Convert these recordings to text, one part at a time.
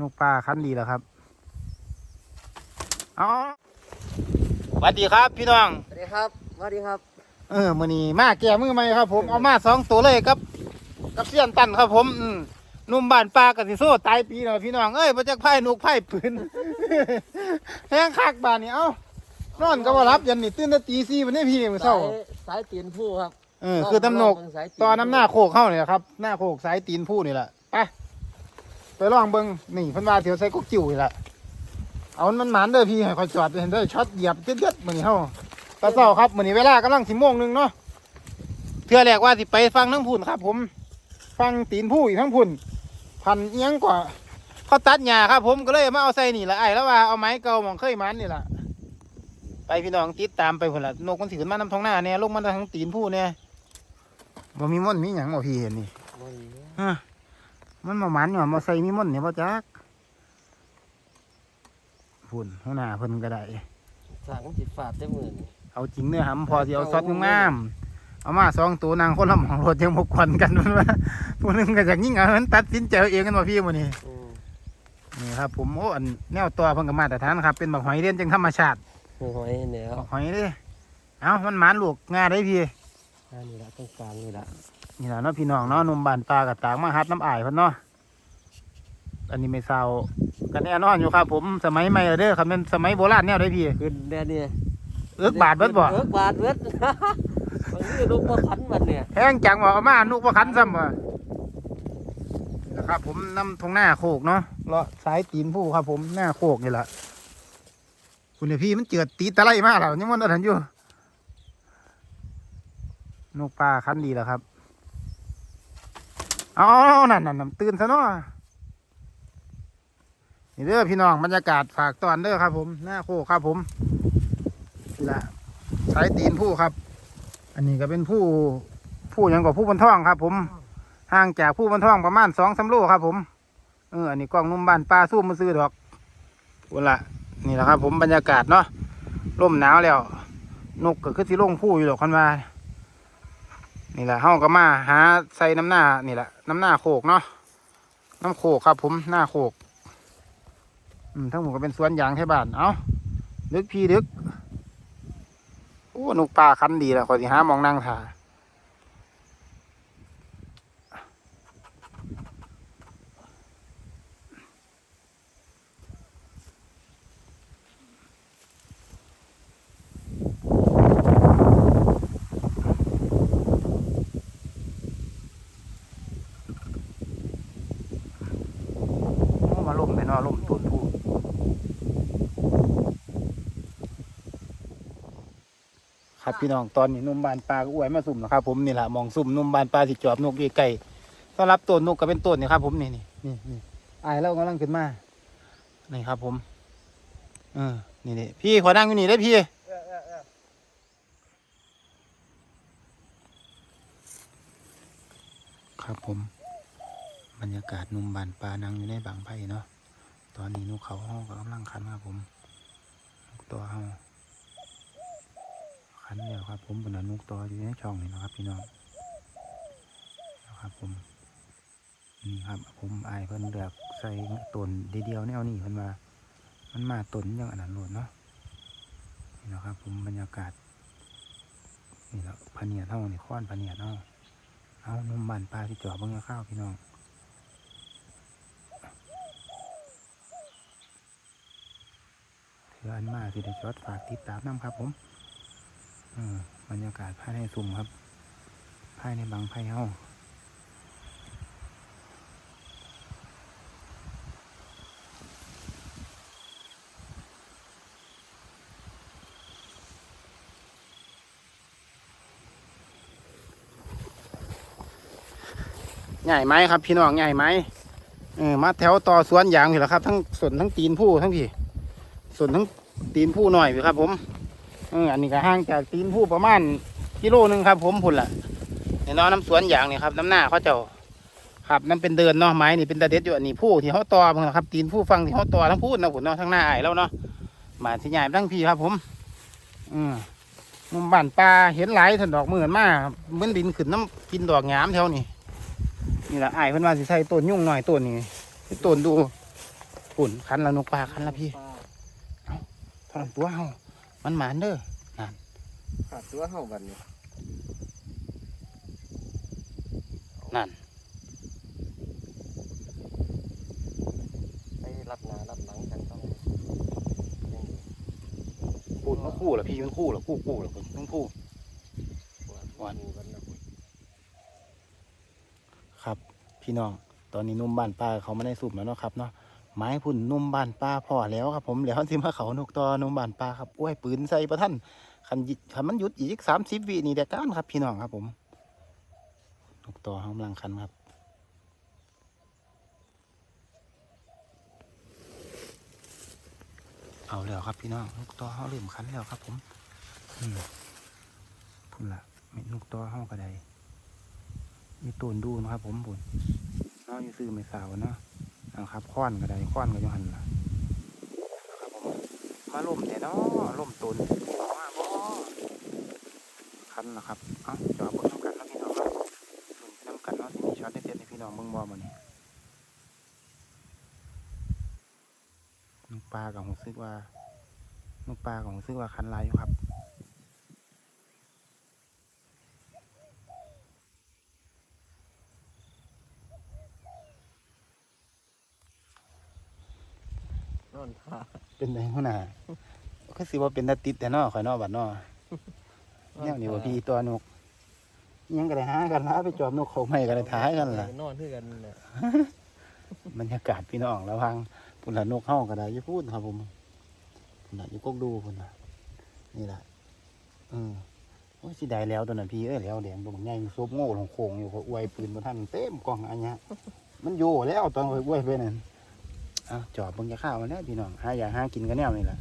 นกปลาคันดีแล้วครับเอ๋อสวัสดีครับพี่น้อง สวัสดีครับสวัสดีครับ เออมือนี้มาแก่มือใหม่ครับ ผมเอามาสองตัวเลยครับกับเสี้ยนตันครับผมอืมหนุ่มบ้านปลากับสิโซ่ตายปีหน่อยพี่น้องเอ้ยมาจากไพ่นกไพ่ปืนแห้งคักบ้านนี่เอ้านอนก็ว่ารับยันนี่ตื่นแต่ตีสี่วันนี้พี่มือเศร้าสายสายตีนผู้ครับเออคือตำหนกลองเบิ่งสายตีตอนน้ำหน้าโคกเข้าเนี่ยครับ หน้าโคกสายตีนผู้นี่แหละไป ไปลองเบิ้งนี่เพันว่าเถียวใส่กุ๊กจิ๋วนี่แหละเอามันหมันเด้อพี่ให้คอยจอดเห็นได้อช็อตเหยียบเด็ดๆมือนี้เฮาตาเศร้าครับมือนี้เวลากำลังสิโมงหนึงเนาะเทื่อแรกว่าสิไปฟังทั้งพุ่นครับ ผม ฟังตีนผู้อีกทั้งพุ่น พันเอียงกว่าเขาตัดหญ้าครับผมก็เลยมาเอาใส่นี่ละไอ้แล้วว่าเอาไม้เก่าหมองเคยมันนี่แหละไปพี่น้องติดตามไปพุ่นละนกมันสิขึ้นมาน้ำท้องหน้าเนี่ยลงมาทางตีนผู้เนี่ยบ่มีม่อนมีหยังบ่พี่เห็นนี่ บ่มีฮะ มันมาหมันอยู่มาใส่มีม่อนเนี่ยบ่จักพุ่นหัวหน้าเพิ่นก็ได้สั่งจิตฝาดได้หมื่นเอาจริงเนื้อหำพอสิเอาซอสงามๆเอามาสองตัวนางคนละหมองรถยังบ่ควันกันมันว่าผู้หนึงก็จากยิ่งเอามันตัดสินใจเอาเองกันว่าพี่มื้อนี้อืมนี่ครับ ผมโอ้อันแนวตัวเพิ่นก็มาตรฐานครับ เป็นบักหอยเลี้ยนจังธรรมชาติโอ้ยเนี่ยบักหอยเด้เอ้ามันหมานลูกงาได้พี่อันนี้ละตรงกลางนี่ละ นี่ล่ะเนาะพี่น้องเนาะหนุ่มบ้านปลากับตากมาฮัดน้ำอายเพิ่นเนาะอันนี้ไม่เศร้ากันแน่นอนอยู่ครับ ผมสมัยใหม่แล้วเด้อครับเป็นสมัยโบราณแนวได้พี่ขึ้นแน่เนี่ยเอิกบาทเบิดบ่เอิกบาทเบิดบางทีลูกมาขันมันเนี่ยแพงจังบ่เอามานุกบ่คันซ้ำบ่นี่นะครับ ผมนำทงหน้าโคกเนาะเลาะสายตีนผู้ครับ ผมหน้าโคกนี่แหละคุณเนี่ยพี่มันเจือดตีตะไลมาแล้วยังมันทันอยู่นกปลาคันดีแล้วครับ เอ๋อนั่นนั่นนั่นตื่นซะเนาะนี่เด้อพี่น้องบรรยากาศฝากตอนเด้อครับ ผมหน้าโคครับผมนี่ละสายตีนผู้ครับ อันนี้ก็เป็นผู้ผู้ยังกับผู้บนท้องครับ ผมห่างจากผู้บนท้องประมาณสองสามโลครับ ผมเอออันนี้กล้องนุ่มบ้านปลาสู้มาซื้อดอกวันละนี่แหละครับ ผมบรรยากาศเนาะร่มหนาวแล้ว นกก็คือสิลงผู้อยู่ดอกคันว่า นี่แหละเฮาก็มาหาใส่น้ำหน้านี่แหละน้ำหน้าโขกเนาะน้ำโขกครับ ผมหน้าโขกอืมทั้งหมดก็เป็นสวนยางไทยบ้านเอานึกพี่ดึกโอ้นกปลาคันดีแล้วขอสิหามองนั่งถ่าโอ้มาล่มไปเนาะล่มตุนผู้ ครับพี่น้องตอนนี้นุ่มบานปลาก็อวยมาสุ่มนะครับผมนี่แหละมองสุ่มนุ่มบานปลาสิจอบนกเกไก่ต้อนรับต้นนกก็เป็นต้นนี่ครับ ผมนี่นี่นี่นี่อายแล้วกำลังขึ้นมานี่ครับ ผมเออนี่นี่พี่ขอนั่งอยู่นี่ได้พี่ครับผมบรรยากาศนุ่มบานปลานั่งอยู่ในบางไผ่เนาะตอนนี้นกเขาห้องกำลังขันครับผมตัวเฮา ขันเดียวครับ ผมเป็นนกตัวอยู่ในช่องนี่นะครับ พี่น้องนะครับผมนี่ครับผมอายเพิ่นเลือกใส่ต้นเดียวๆแนวนี้เพิ่นว่ามันมาต้นอยังอันนั้นโลดเนาะนี่นะครับ ผมบรรยากาศนี่แหละพเนียดเท่านี่ค้อนพเนียดเท่าเอานุ่มบานปลาที่จอเบิ่งข้าวพี่น้องถืออันมาสิได้จอดฝากติดตามน้ำครับผม บรรยากาศภายในสุ่มครับ ภายในบางไพ่เฮาใหญ่ไหมครับ พี่น้องใหญ่ไหมเออมาแถวต่อสวนยางอยู่แล้วครับ ทั้งส่วนทั้งตีนผู้ทั้งพี่ส่วนทั้งตีนผู้หน่อยพี่ครับผม เอออันนี้ก็ห่างจากตีนผู้ประมาณกิโลหนึ่งครับ ผมพุ่นละเนี่ยเนาะน้ำสวนอย่างนี่ครับ น้ำหน้าเขาเจ้าครับนั่นเป็นเดินเนาะไม้นี่เป็นตะเด็ดอยู่อันนี้ผู้ที่เขาตอเพิ่งนะครับ ตีนผู้ฟังที่เขาตอทั้งพูดนะพุ่นเนาะทั้งหน้าไอ้ายแล้วเนาะมาที่ใหญ่ทั้งพี่ครับ ผม อืมมุมบ้านปลาเห็นหลายถนดอกเหมือนมากเหมือนดินขึ้นน้ำกินดอกหยามแถวนี้นี่แหละไอ้ายเพิ่นว่าสิใส่ต้นยุ่งหน่อยต้นนี้ต้นดูปุ่นคันล้วนกปลาคันล้วพี่ทอนตัวเฮา มันหมานเด้อขาดตัวเฮาบัดนี้นั่นไปรับหน้ารับหลังกันต้องยังดีปุ่นมันคู่เหรอพี่มันคู่เหรอคู่คู่เหรอคุณต้องคู่หวานหวานหกันนะครับ พี่น้องตอนนี้หนุ่มบ้านป้าเขาไม่ได้สูบแล้วเนาะครับเนาะ ไม้พุ่นนุ่มบานป้าพอแล้วครับผมแล้วที่มาเขานกตอนุ่มบานป้าครับอ้วยปืนใส่ประท่านคันยิคันมันหยุดอีกสามสิบวินี่เด็กการครับ พี่น้องครับผมนกตอกำลังคันครับเอาแล้วครับพี่น้องนกตอเขาเริ่มคันแล้วครับผมอืมพุ่นละมีนกตอเขากระไดมีตูนดูนะครับผมบุญน้องอยู่ซื้อไม่สาวเนาะ นะครับค้อนกระได้ค้อนก็ยังหันละครับผมมาล่มแต่เนาะล่มตูนมาบ่คันนะครับเอ้าจอบเบิ่งน้ำกันนะพี่น้องเนาะลุ้นน้ำกันเนาะที่มีช็อตเด็ดๆให้พี่น้องเบิ่งบ่มานี่นกปลากับผมซึกว่านกปลาของผมซึ่งว่าคันลายอยู่ครับ นอนท่าเป็นไงหัวหน้าก็สิว่าเป็นตาติดแต่นอข่อยนอบัดนอเนี่ยนี่ว่าพี่ตัวนกอิหยังก็ได้หากันหาไปจอบนกเขาไม่ก็ได้ท้ายกันล่ะนอนคือกันน่ะบรรยากาศพี่น้องระวังพุ่นละนกเฮาก็ได้อย่าพูดครับผมพุ่นละอยู่กกดูพุ่นละนี่ล่ะเออโอ้ยสิได้แล้วตัวนั้นพี่เอ้ยแล้วแดงตัวบักใหญ่มันซบโง่ลงโคงอยู่เขาอวยปืนมาท่านเต็มกล่องอันเนี้ยมันโยแล้วตอนอวยอวยไปนั่น เอ้าจอบเบิ่งจะข้าวมันแล้วพี่น้องหาอยากหากินกันแนวนี่ล่ะ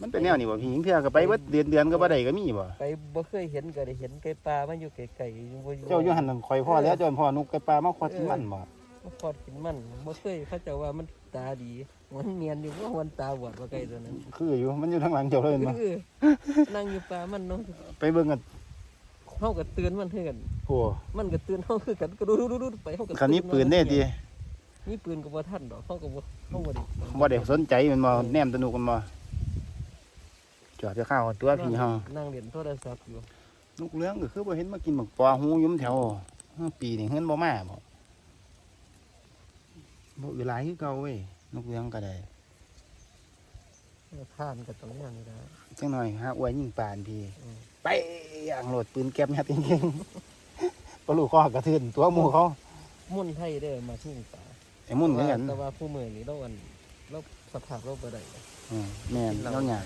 มันเป็นแนวนี่บ่พี่ยิงเทื่อก็ไปเบิดเดือนเดือนก็บ่ได้ก็มีบ่ไปบ่เคยเห็นก็ได้เห็นไก่ปลามันอยู่ไกลๆอยู่บ่เจ้าอยู่หันนั่นข่อยพ่อแล้วเจนพ่อนกไก่ปลามาควัดกินมันบ่มาคอดกินมันบ่เคยเขาเจ้าว่ามันตาดีมันเนียนอยู่ว่ามันตาบอดว่าไก่ตัวนั้นคืออยู่มันอยู่ทางหลังเจ้าเลยมาคือนั่งอยู่ปลามันเนาะไปเบิ่งกันเฮาก็เตือนมันคือกันโอ้มันก็เตือนเฮาคือกันก็ดูดูๆๆไปเฮาก็คันนี้ปืนเด้ติ มีปืนก็บ่ทันดอกเฮาก็บ่เฮาบ่ได้บ่ได้สนใจมันบ่แนมตะนุกมันบ่จอดจะข้าวตัวพี่เฮานั่งเล่นโทรศัพท์อยู่นกเลื้องก็คือบ่เห็นมากินหมกปลาหูอยุ่มแถวปีนี้เฮิรนบ่มาบ่บ่เวลาคือเก่าเว้ยนกเลื้องก็ได้ท่านก็ต้องอย่างนี้นะจังหน่อยฮะอวยยิงปานพี่อืมไปอย่างโหลดปืนแก๊ปเนี่ยจริงๆปลูกคอกระทืนตัวหมู่เขามุ่นไทยเด้อมาทิ้งปลา ไอ้มุ่นเหมือนกันแต่ว่าผู้มือนี่เราอันเราสภาพเราบ่ได้อืมแม่นเราแล้วหยา